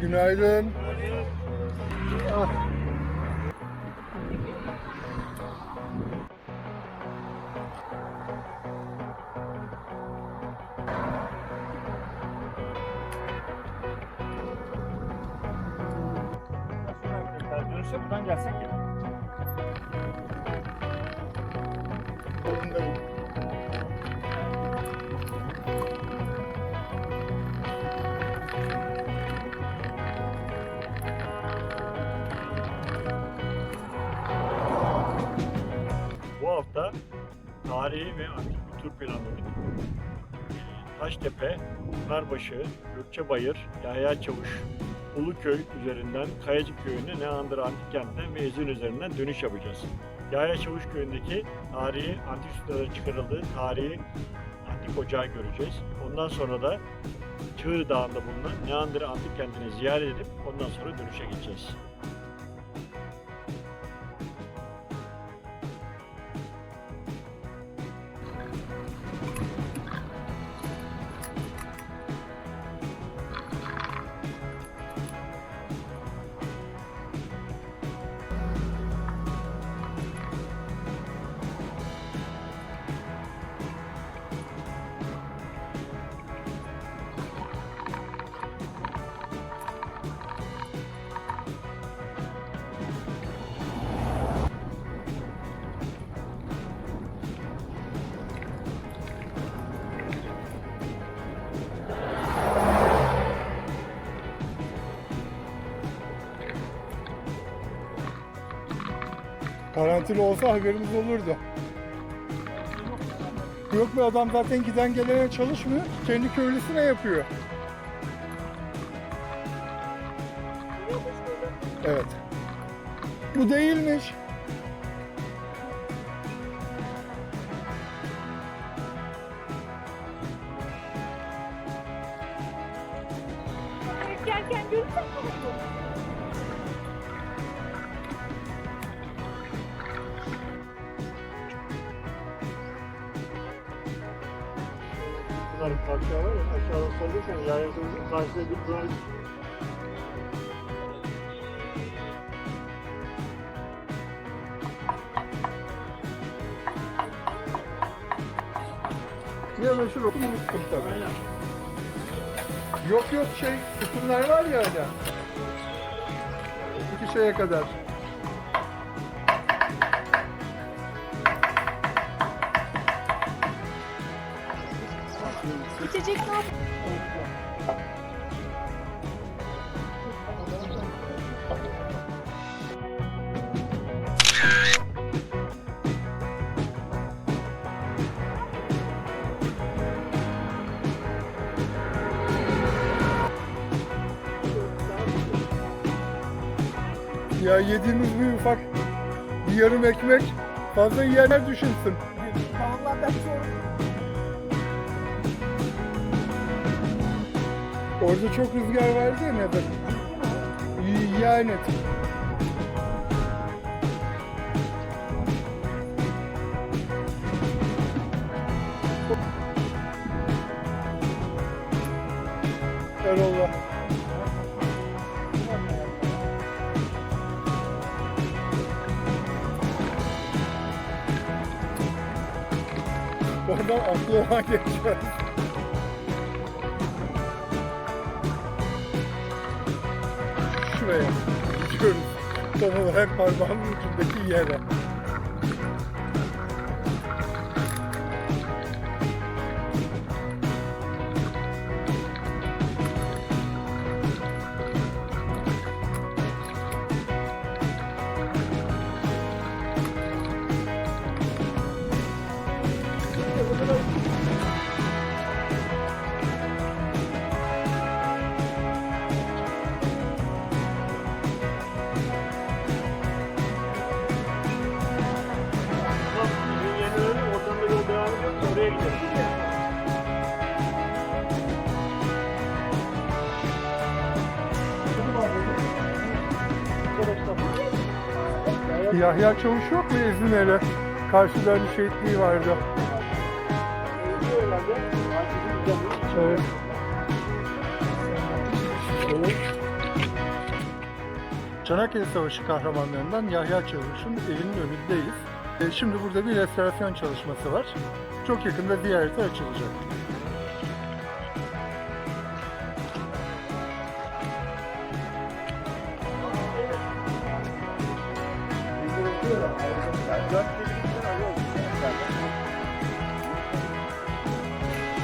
Günaydın. Ah. Dönüşte buradan gelsek ya. Tarihi ve antik bir planladık. Taştepe, Pınarbaşı, Gökçebayır, Yahya Çavuş, Uluköy üzerinden Kayacık Köyü'ne, Neandır Antik Kent'ten ve Ezin üzerinden dönüş yapacağız. Yahya Çavuş Köyü'ndeki tarihi antik süslerin çıkarıldığı tarihi antik ocağı göreceğiz. Ondan sonra da Çığır Dağı'nda bulunan Neandır Antik Kenti'ni ziyaret edip ondan sonra dönüşe geçeceğiz. Karantina olsa haberimiz olurdu. Yok be adam zaten giden gelene çalışmıyor. Kendi köylüsüne yapıyor. Evet. Bu değilmiş. Bunlar aşağı var ya, aşağıdan soldaysan Yahya Çavuş'un karşısında bir pınar Ya meşhur okulu unuttum tabii. Yok yok şey, sütunlar var ya hala. İki şeye kadar. Yap? Ya yediğimiz bir ufak bir yarım ekmek fazla yiyenler düşünsün. Vallahi ben çok Orada çok rüzgar vardı ya neden? Yani. Erol'la. Oradan aklıma geçmez. Şuraya gidiyoruz. Tam olarak parmağımın ucundaki yere. Yahya Çavuş yok mu İzmir'e? Karşıda bir şehitliği vardı. Evet. Çanakkale Savaşı kahramanlarından Yahya Çavuş'un evinin önündeyiz. E, Şimdi burada bir restorasyon çalışması var. Çok yakında ziyarete açılacak.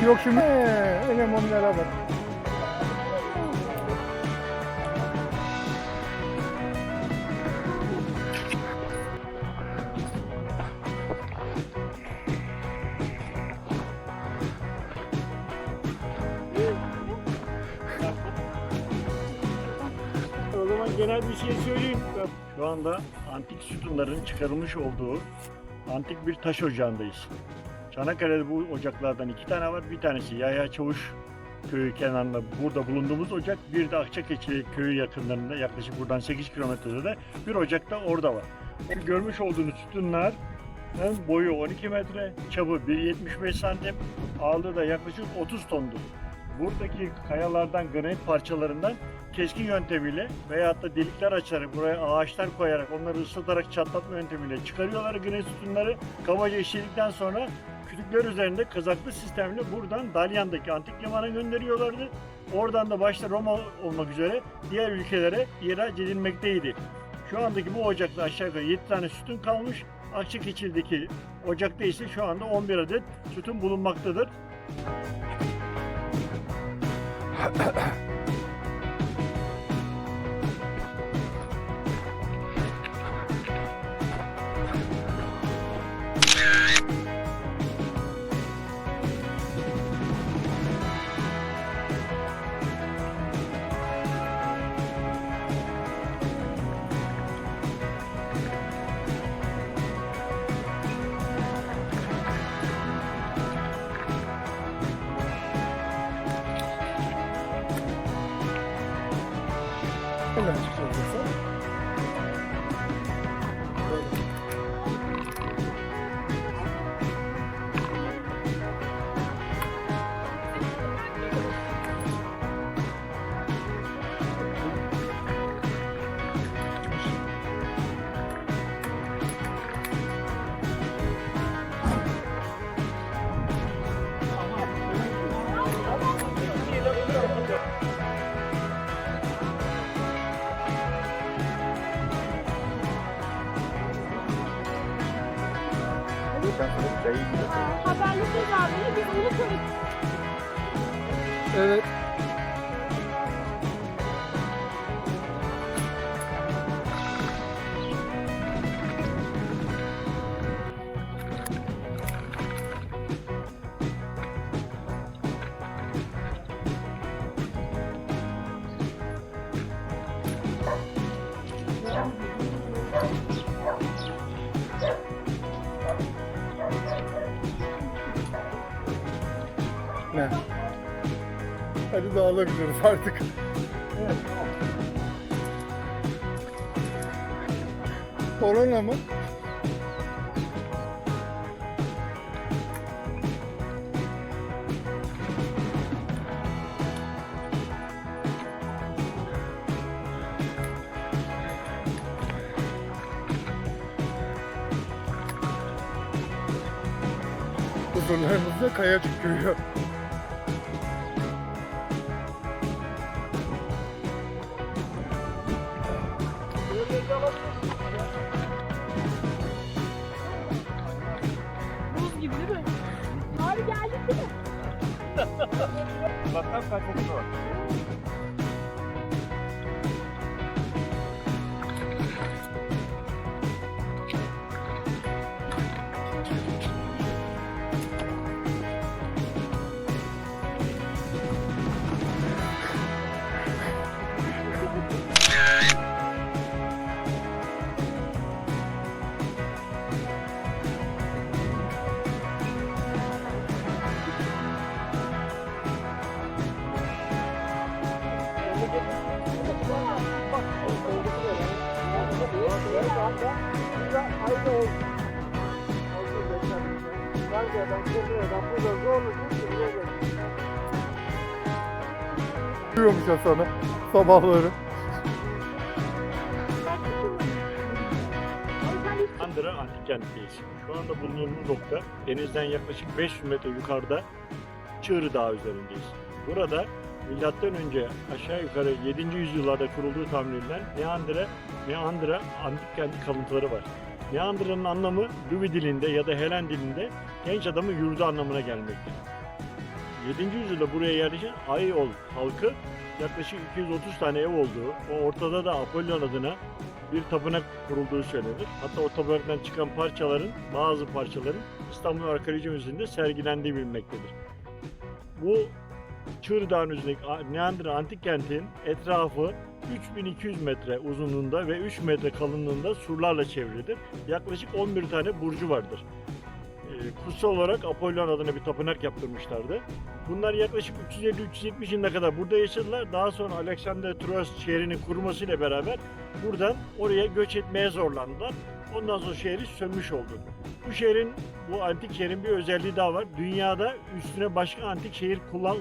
Yok şimdi ee, elemanlara bak. O zaman genel bir şey söyleyeyim. Şu anda antik sütunların çıkarılmış olduğu antik bir taş ocağındayız. Çanakkale'de bu ocaklardan iki tane var. Bir tanesi Yahya Çavuş köyü kenarında burada bulunduğumuz ocak. Bir de Akçakeçili köyü yakınlarında yaklaşık buradan 8 kilometrede bir ocak da orada var. Bu görmüş olduğunuz sütunlar boyu 12 metre, çapı 1.75 santim, ağırlığı da yaklaşık 30 tondur. Buradaki kayalardan, granit parçalarından keskin yöntemiyle veyahut da delikler açarak buraya ağaçlar koyarak onları ıslatarak çatlatma yöntemiyle çıkarıyorlar granit sütunları. Kabaca işledikten sonra kütükler üzerinde kazaklı sistemle buradan Dalyan'daki antik limana gönderiyorlardı. Oradan da başta Roma olmak üzere diğer ülkelere ihraç edilmekteydi. Şu andaki bu ocakta aşağı yukarı 7 tane sütun kalmış. Akçakeçil'deki ocakta ise şu anda 11 adet sütun bulunmaktadır. Ahem. 这个 Ne? Hadi dağılabiliriz artık. Korona mı? Huzurlarımızda Kayacık Köyü. Senhor. da burada aynı oldu. Ankara'dan, Konya'dan, buradan Hasan'ı sabahları. Kandıra antik kentteyiz. Şu anda bulunduğumuz nokta denizden yaklaşık 500 metre yukarıda Çığrı Dağı üzerindeyiz. Burada milattan önce aşağı yukarı 7. yüzyıllarda kurulduğu tahmin edilen Neandra, Neandra antik kenti kalıntıları var. Neandra'nın anlamı Luvi dilinde ya da Helen dilinde genç adamın yurdu anlamına gelmektedir. 7. yüzyılda buraya yerleşen Ayol halkı yaklaşık 230 tane ev olduğu, o ortada da Apollon adına bir tapınak kurulduğu söylenir. Hatta o tapınaktan çıkan parçaların, bazı parçaların İstanbul Arkeoloji Müzesi'nde sergilendiği bilinmektedir. Bu Çığır Dağı'nın üzerindeki Neandra Antik Kent'in etrafı 3200 metre uzunluğunda ve 3 metre kalınlığında surlarla çevrilidir. Yaklaşık 11 tane burcu vardır. Ee, Kutsal olarak Apollon adına bir tapınak yaptırmışlardı. Bunlar yaklaşık 350-370 yılına kadar burada yaşadılar. Daha sonra Alexander Troas şehrinin kurulmasıyla beraber buradan oraya göç etmeye zorlandılar. Ondan sonra şehri sönmüş oldu. Bu şehrin, bu antik şehrin bir özelliği daha var. Dünyada üstüne başka antik şehir kullan,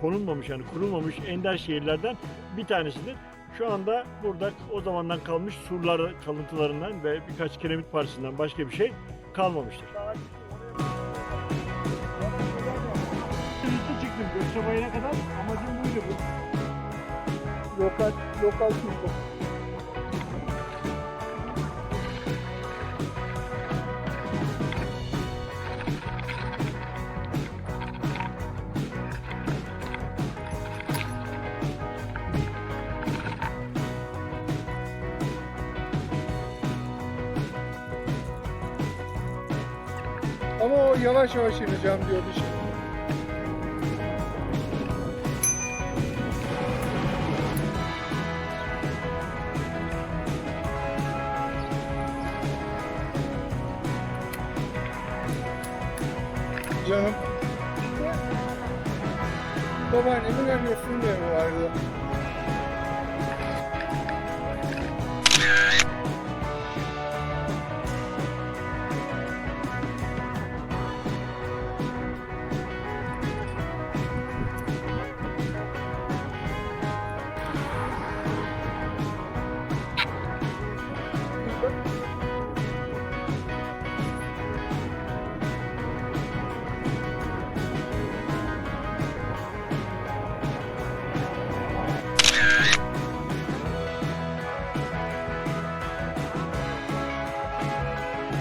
konulmamış yani kurulmamış ender şehirlerden bir tanesidir. Şu anda burada o zamandan kalmış surlar kalıntılarından ve birkaç kiremit parçasından başka bir şey kalmamıştır. Birlikte çıktım Gökçebayır'a kadar amacım buydu. Lokal, lokal kültür. Yavaş yavaş ineceğim diyordu şimdi. Canım. Babaannemin annesinin evi vardı.